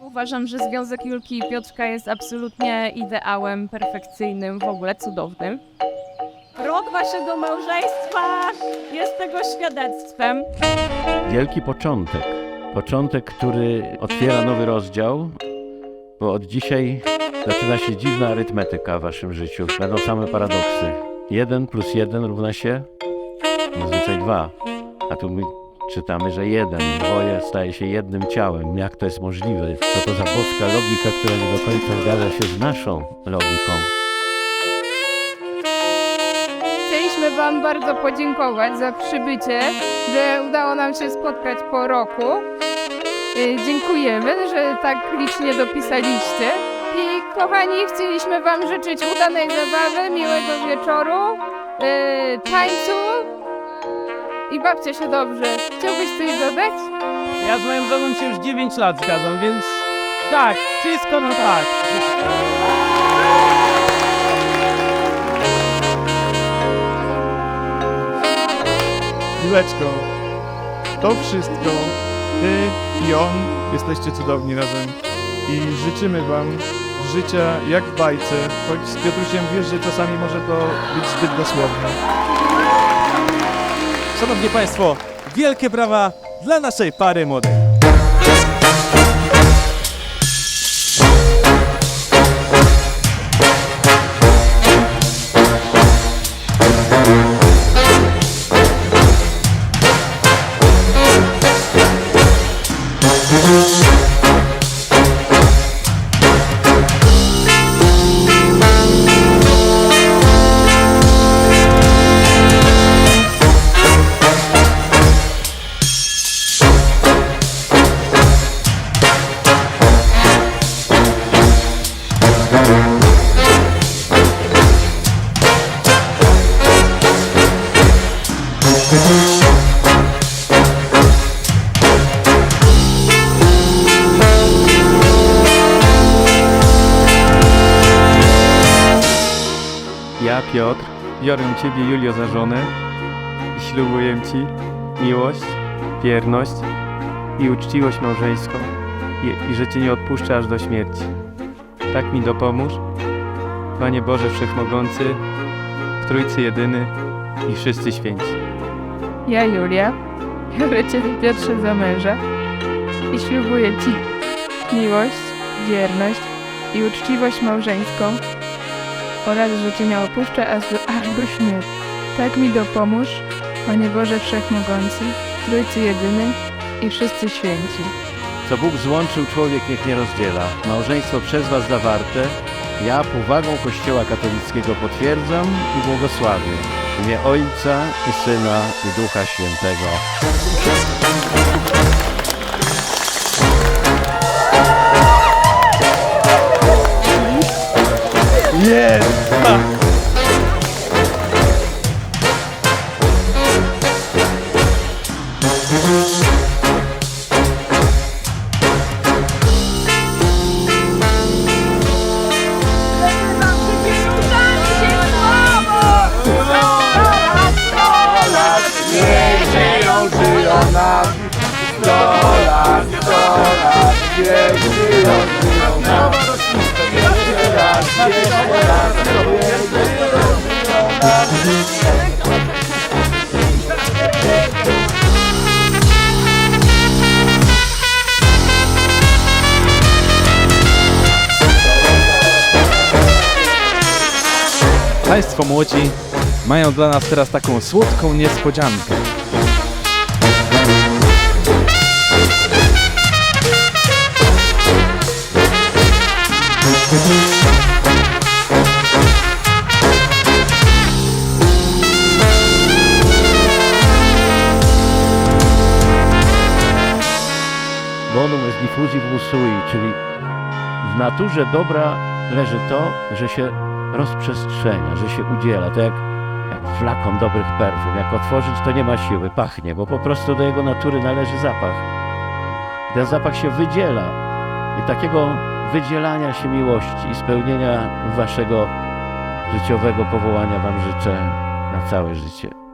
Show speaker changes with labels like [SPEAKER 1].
[SPEAKER 1] Uważam, że związek Julki i Piotrka jest absolutnie ideałem perfekcyjnym, w ogóle cudownym. Rok waszego małżeństwa jest tego świadectwem.
[SPEAKER 2] Wielki początek. Początek, który otwiera nowy rozdział, bo od dzisiaj zaczyna się dziwna arytmetyka w waszym życiu. Będą same paradoksy. Jeden plus jeden równa się zazwyczaj dwa. A tu my czytamy, że jeden, dwoje staje się jednym ciałem. Jak to jest możliwe? Co to za boska logika, która nie do końca zgadza się z naszą logiką?
[SPEAKER 3] Chcieliśmy Wam bardzo podziękować za przybycie, że udało nam się spotkać po roku. Y, Dziękujemy, że tak licznie dopisaliście. I kochani, chcieliśmy Wam życzyć udanej zabawy, miłego wieczoru, y, tańcu i bawcie się dobrze. Chciałbyś coś dodać?
[SPEAKER 4] Ja z moją żoną się już 9 lat zgadzam, więc tak, wszystko no tak.
[SPEAKER 5] Mileczko, to wszystko, ty i on jesteście cudowni razem i życzymy wam życia jak w bajce, choć z Piotrusiem wiesz, że czasami może to być zbyt dosłowne.
[SPEAKER 6] Szanowni Państwo, wielkie brawa dla naszej pary młodej.
[SPEAKER 7] Ja, Piotr, biorę Ciebie, Julio, za żonę i ślubuję Ci miłość, wierność i uczciwość małżeńską i, i że Cię nie odpuszczę aż do śmierci. Tak mi dopomóż, Panie Boże Wszechmogący, w Trójcy Jedyny i wszyscy święci.
[SPEAKER 3] Ja, Julia, biorę Ciebie Piotrze za męża i ślubuję Ci miłość, wierność i uczciwość małżeńską oraz, że Cię nie opuszczę aż do, aż do śmierci. Tak mi dopomóż, Panie Boże Wszechmogący, Trójcy Jedyny i wszyscy święci.
[SPEAKER 2] Co Bóg złączył, człowiek niech nie rozdziela. Małżeństwo przez Was zawarte, ja powagą Kościoła katolickiego potwierdzam i błogosławię. W imię Ojca i Syna i Ducha Świętego.
[SPEAKER 5] Jest!
[SPEAKER 6] Państwo młodzi mają dla nas teraz taką słodką niespodziankę.
[SPEAKER 2] Bonum est diffusivus sui, czyli w naturze dobra leży to, że się rozprzestrzenia, że się udziela. To jak, jak flakon dobrych perfum. Jak otworzyć, to nie ma siły, pachnie, bo po prostu do jego natury należy zapach. Ten zapach się wydziela. I takiego wydzielania się miłości i spełnienia waszego życiowego powołania wam życzę na całe życie.